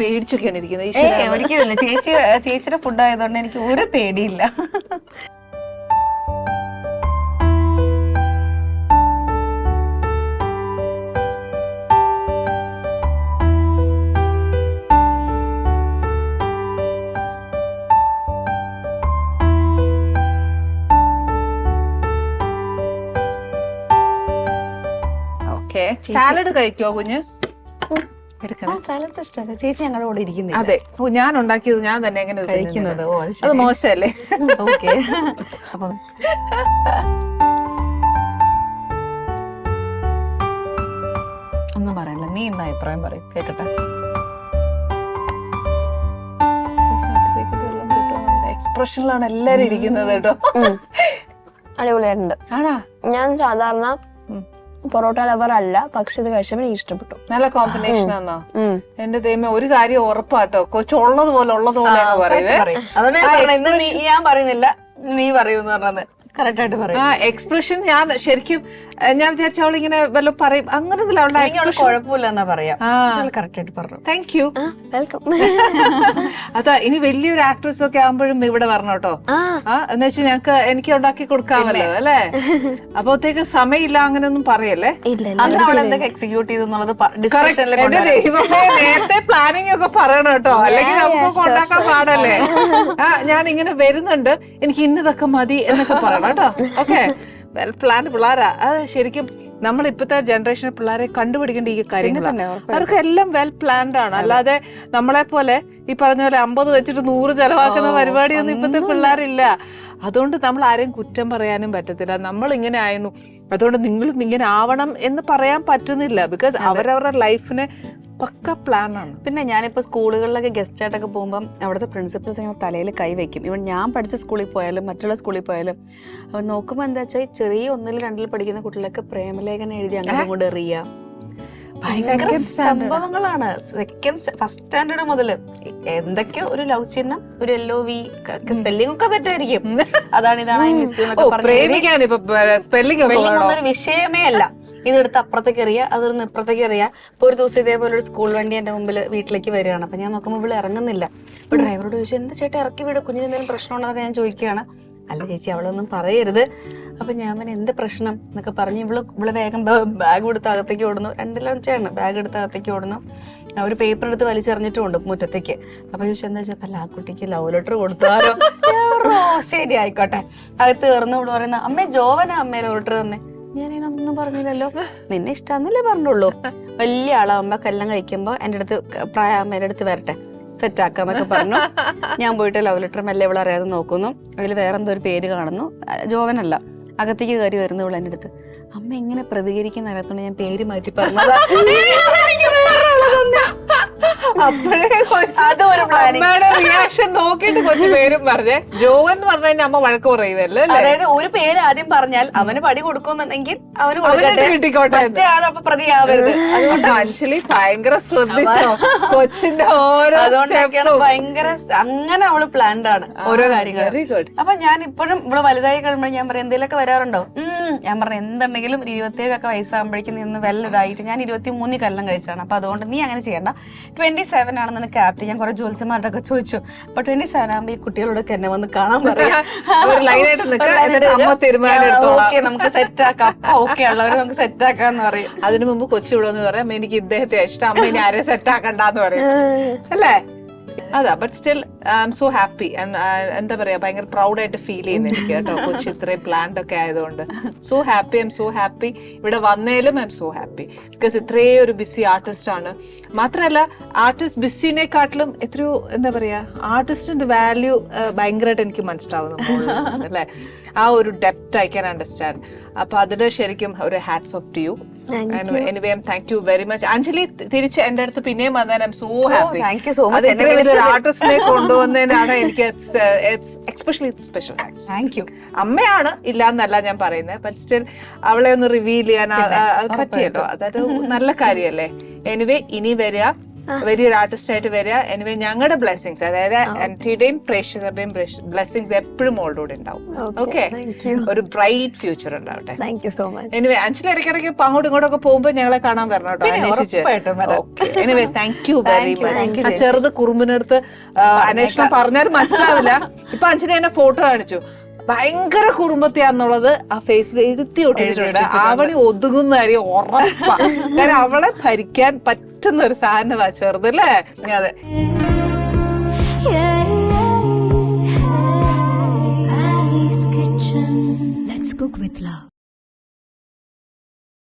പേടിച്ചൊക്കെയാണ് ഇരിക്കുന്നത് ഒരിക്കലും ചേച്ചി ചേച്ചിയുടെ ഫുഡ് ആയതുകൊണ്ട് എനിക്ക് ഒരു പേടിയില്ല. സാലഡ് കഴിക്കോ കുഞ്ഞ്? ആ സാലഡ്സ് ഇഷ്ടമാണ് ചേച്ചി ഞങ്ങളുടെ കൂടെ ഇരിക്കുന്നില്ല. അതെ. ഞാൻ ഉണ്ടാക്കിയത് ഞാൻ തന്നെ എങ്ങനെ കഴിക്കുന്നത്. ഓ അത് മോശമല്ലേ? ഓക്കെ. അപ്പൊ ഒന്നും പറയല്ല നീ എന്താ അഭിപ്രായം പറയും. കേക്കട്ടെ. എക്സ്പ്രഷനിലാണ് എല്ലാരും ഇരിക്കുന്നത് കേട്ടോ. അടിപൊളിയായിട്ടുണ്ട്. ആണാ? ഞാൻ സാധാരണ. പൊറോട്ട ലവർ അല്ല പക്ഷെ ഇത് കഴിച്ചപ്പോൾ എനിക്ക് ഇഷ്ടപ്പെട്ടു. നല്ല കോമ്പിനേഷൻ ആണോ? എന്റെ ദൈവമേ ഒരു കാര്യം ഉറപ്പാട്ടോ. കൊച്ചുള്ളത് പോലെ ഉള്ളത് പോലെ പറയുന്നത് ഞാൻ പറയുന്നില്ല നീ പറയൂന്ന് പറഞ്ഞത്. ആ എക്സ്പ്രഷൻ ഞാൻ ശരിക്കും ഞാൻ വിചാരിച്ച അവളിങ്ങനെ വല്ല പറയും അങ്ങനെ അവളുടെ പറയാ. പറഞ്ഞു താങ്ക് യു വെൽക്കം അതാ ഇനി വലിയൊരു ആക്ട്രസ് ഒക്കെ ആകുമ്പോഴും ഇവിടെ വരണം കേട്ടോ. എന്ന് വെച്ചാൽ ഞങ്ങക്ക് എനിക്ക് ഉണ്ടാക്കി കൊടുക്കാമല്ലോ അല്ലേ? അപ്പോഴത്തേക്ക് സമയമില്ല അങ്ങനെ ഒന്നും പറയല്ലേ അവൾ എന്തൊക്കെ എക്സിക്യൂട്ട് ചെയ്തു എന്നുള്ളത് നേരത്തെ ഒക്കെ പറയണം കേട്ടോ. അല്ലെങ്കിൽ നമുക്കൊക്കെ ഉണ്ടാക്കാൻ പാടല്ലേ? ആ ഞാൻ ഇങ്ങനെ വരുന്നുണ്ട്. എനിക്ക് ഇന്നതൊക്കെ മതി എന്നൊക്കെ പറയണം കേട്ടോ. ഓക്കെ വെൽ പ്ലാൻഡ് പിള്ളേരാ. അത് ശരിക്കും നമ്മൾ ഇപ്പോഴത്തെ ജനറേഷൻ പിള്ളേരെ കണ്ടുപിടിക്കേണ്ട ഈ കാര്യങ്ങൾ അവർക്ക് എല്ലാം വെൽ പ്ലാൻഡ് ആണ്. അല്ലാതെ നമ്മളെ പോലെ ഈ പറഞ്ഞ പോലെ അമ്പത് വെച്ചിട്ട് നൂറ് ചെലവാക്കുന്ന പരിപാടിയൊന്നും ഇപ്പോഴത്തെ പിള്ളേരില്ല. അതുകൊണ്ട് നമ്മൾ ആരെയും കുറ്റം പറയാനും പറ്റത്തില്ല. നമ്മൾ ഇങ്ങനെ ആയിരുന്നു. അതുകൊണ്ട് നിങ്ങളും ഇങ്ങനെ ആവണം എന്ന് പറയാൻ പറ്റുന്നില്ല. ബിക്കോസ് അവരവരുടെ ലൈഫിനെ പക്ക പ്ലാൻ ആണ്. പിന്നെ ഞാനിപ്പോൾ സ്കൂളുകളിലൊക്കെ ഗസ്റ്റ് ആയിട്ടൊക്കെ പോകുമ്പോൾ അവിടുത്തെ പ്രിൻസിപ്പൽസ് ഇങ്ങനെ തലയിൽ കൈവയ്ക്കും വെക്കും. ഇവൻ ഞാൻ പഠിച്ച സ്കൂളിൽ പോയാലും മറ്റുള്ള സ്കൂളിൽ പോയാലും അപ്പം നോക്കുമ്പോൾ എന്താ വെച്ചാൽ ചെറിയ ഒന്നിൽ രണ്ടിൽ പഠിക്കുന്ന കുട്ടികളൊക്കെ പ്രേമലേഖനം എഴുതി അങ്ങനെ കൊണ്ട് എറിയ ഭയങ്കര സംഭവങ്ങളാണ്. സെക്കൻഡ് ഫസ്റ്റ് സ്റ്റാൻഡേർഡ് മുതൽ എന്തൊക്കെയോ ഒരു ലവ് ചിഹ്നം ഒരു എൽ ഒ വി സ്പെല്ലിംഗ് ഒക്കെ തെറ്റായിരിക്കും. അതാണ് ഇതാണ് മിസ് സ്പെല്ലിംഗ് വേണോ? വിഷയമേ അല്ല. ഇതെടുത്ത് അപ്പുറത്തേക്ക് എറിയുക അത് ഇപ്പുറത്തേക്ക് എറിയുക ഇപ്പൊ ഒരു ദിവസം ഇതേപോലെ ഒരു സ്കൂൾ വണ്ടി എന്റെ മുമ്പിൽ വീട്ടിലേക്ക് വരികയാണ്. അപ്പൊ ഞാൻ നോക്കുമ്പോൾ ഇവിടെ ഇറങ്ങുന്നില്ല. ഇപ്പൊ ഡ്രൈവറോട് ചോദിച്ചു എന്താ ചേട്ടാ ഇറക്കി വിടും കുഞ്ഞിന് എന്തെങ്കിലും പ്രശ്നമുണ്ടെന്നൊക്കെ ഞാൻ ചോദിക്കുകയാണ്. അല്ല ചേച്ചി അവളൊന്നും പറയരുത്. അപ്പൊ ഞാൻ പറഞ്ഞു എന്ത് പ്രശ്നം? എന്നൊക്കെ പറഞ്ഞ് ഇവൾ ഇവൾ വേഗം ബാഗ് എടുത്ത് അകത്തേക്ക് ഓടുന്നു. രണ്ടിലും ചെയ്യണം ബാഗ് എടുത്ത് അകത്തേക്ക് ഓടുന്നു. ഒരു പേപ്പർ എടുത്ത് വലിച്ചെറിഞ്ഞിട്ടുണ്ട് മുറ്റത്തേക്ക്. അപ്പൊ ചോദിച്ചു എന്താ വെച്ചാൽ അല്ല ആ കുട്ടിക്ക് ലവ് ലെറ്റർ "ഓ, ശരി ആയിക്കോട്ടെ. അകത്ത് കയറുന്നു ഇവിടെ പറയുന്ന അമ്മേ ജോവന അമ്മേ ലവ് ലെറ്റർ തന്നെ. ഞാൻ ഒന്നും പറഞ്ഞില്ലല്ലോ. നിന്നെ ഇഷ്ടാന്നല്ലേ പറഞ്ഞുള്ളൂ. വലിയ ആളാകുമ്പോ കല്ലം കഴിക്കുമ്പോ എന്റെ അടുത്ത് പ്രായ അമ്മേന്റെ അടുത്ത് വരട്ടെ. സെറ്റ് ആക്കാന്നൊക്കെ പറഞ്ഞു. ഞാൻ പോയിട്ട് ലവ് ലെറ്റർ മെല്ലെ ഇവിടെ അറിയാതെ നോക്കുന്നു. അതിൽ വേറെ എന്തോ ഒരു പേര് കാണുന്നു. ജോവനല്ല. അകത്തേക്ക് കയറി വരുന്നു ഇവൾ എന്റെ അടുത്ത് അമ്മ എങ്ങനെ പ്രതികരിക്കുന്ന അറിയാത്തോണ്ട് ഞാൻ പേര് മാറ്റി പറഞ്ഞതാ. അപ്പോഴേ planning. അമ്മയുടെ റിയാക്ഷൻ നോക്കിയിട്ട് കൊച്ചു പേരും പറഞ്ഞേ ജോവൻ എന്ന് പറഞ്ഞു അമ്മ വഴക്ക് പറയുമല്ലോ അതായത് ഒരു പേര് ആദ്യം പറഞ്ഞാൽ അവന് പടി കൊടുക്കുന്നുണ്ടെങ്കിൽ അവന് കൊടുക്കട്ടെ. ആളപ്പൊ പ്രതിയാവരുത്. അതുകൊണ്ട് ആക്ച്വലി ഭയങ്കര ശ്രദ്ധിച്ചോ? കൊച്ചിന്റെ ഓരോ അതുകൊണ്ടൊക്കെയാണ് ഭയങ്കര അങ്ങനെ അവൾ പ്ലാൻഡ് ആണ് ഓരോ ഗുഡ് അപ്പൊ ഞാൻ ഇപ്പോഴും ഇവിടെ വലുതായി കഴിയുമ്പോൾ ഞാൻ പറയാം എന്തെങ്കിലുമൊക്കെ വരാറുണ്ടോ? ഞാൻ പറഞ്ഞു എന്തുണ്ടെങ്കിലും ഒരു ഇരുപത്തിയേഴൊക്കെ വയസ്സാകുമ്പോഴേക്കും നിന്ന് വലുതായിട്ട് ഞാൻ ഇരുപത്തി മൂന്നിൽ കല്ലം കഴിച്ചാണ് അപ്പൊ അതുകൊണ്ട് നീ അങ്ങനെ ചെയ്യണ്ട. ട്വന്റി സെവൻ ആണെന്ന് ക്യാപ്റ്റൻ ഞാൻ കുറെ ജോത്സ്യന്മാരുടെ ഒക്കെ ചോദിച്ചു അപ്പൊ ട്വന്റി സെവൻ ആകുമ്പോൾ ഈ കുട്ടികളോടൊക്കെ എന്നെ വന്ന് കാണാൻ പറയാം? ഓക്കെ നമുക്ക് സെറ്റ് ആക്കാം. ഓക്കെ ഉള്ളവരെ നമുക്ക് സെറ്റ് ആക്കാന്ന് പറയും. അതിനു മുമ്പ് കൊച്ചു വിടുമെന്ന് പറയാം എനിക്ക് ഇദ്ദേഹത്തെ ഇഷ്ടം അമ്മ ഇനി ആരെ സെറ്റ് ആക്കണ്ടെന്ന് പറയും. അല്ലേ? അതാ but still I am so happy എന്താ പറയാ ഭയങ്കര പ്രൗഡായിട്ട് ഫീൽ ചെയ്യുന്നു എനിക്ക് കേട്ടോ. കൊച്ചി ഇത്രയും പ്ലാൻഡ് ഒക്കെ ആയതുകൊണ്ട്. So happy I am so happy ഇവിടെ വന്നേലും I am so happy because ഇത്രയും ഒരു ബിസി ആർട്ടിസ്റ്റ് ആണ്. മാത്രമല്ല ആർട്ടിസ്റ്റ് ബിസിനെക്കാട്ടിലും എത്രയോ എന്താ പറയാ ആർട്ടിസ്റ്റിന്റെ വാല്യൂ ഭയങ്കരമായിട്ട് എനിക്ക് മനസ്സിലാവുന്നു അല്ലേ? ആ ഒരു ഡെപ്ത് ഐ ക്യാൻ അണ്ടർസ്റ്റാൻഡ് അപ്പൊ അതിന് ശരിക്കും ഒരു hats off to you anyway thank you very much Anjali തിരിച്ച് എന്റെ അടുത്ത് പിന്നെയും വന്നാൽ ഐ എം സോ ഹാപ്പി ആർട്ടിസ്റ്റിനെ കൊണ്ടുവന്നതിനാണ് എനിക്ക് especially special thanks thank you അമ്മയാണ് ഇല്ല എന്നല്ല ഞാൻ പറയുന്നത് ബട്ട് സ്റ്റിൽ അവളെ ഒന്ന് റിവീൽ ചെയ്യാൻ പറ്റിയല്ലോ. അതായത് നല്ല കാര്യല്ലേ എനിവേ ഇനി വരിക. വലിയൊരു ആർട്ടിസ്റ്റ് ആയിട്ട് വരിക. എനിവേ ഞങ്ങളുടെ ബ്ലെസ്സിങ്സ് അതായത് എന്റെയും പ്രേക്ഷകരുടെയും ബ്ലെസ്സിങ്സ് എപ്പോഴും മോളിലൂടെ ഉണ്ടാവും. ഓക്കെ ഒരു ബ്രൈറ്റ് ഫ്യൂച്ചർ ഉണ്ടാവട്ടെ. സോ മച്ച് എനിവേ അഞ്ചിൽ ഇടയ്ക്കിടയ്ക്ക് അങ്ങോട്ടും ഇങ്ങോട്ടും ഒക്കെ പോകുമ്പോൾ ഞങ്ങളെ കാണാൻ വരണം കേട്ടോ അന്വേഷിച്ച്. Anyway thank you very much ആ ചെറുത് കുറുമ്പിനടുത്ത് അന്വേഷണം പറഞ്ഞാലും മനസ്സിലാവില്ല. ഇപ്പൊ അഞ്ചിനെ എന്നെ ഫോട്ടോ കാണിച്ചു. ഭയങ്കര കുടുംബത്തെയാന്നുള്ളത് ആ ഫേസിൽ എഴുത്തി ഒട്ടിച്ചിട്ടുണ്ട് അവളി ഒതുങ്ങുന്ന കാര്യം ഉറപ്പാ. കാരണം അവളെ ഭരിക്കാൻ പറ്റുന്ന ഒരു സാധനമാ ചേർന്ന് അല്ലേ? അതെ. Let's cook with love.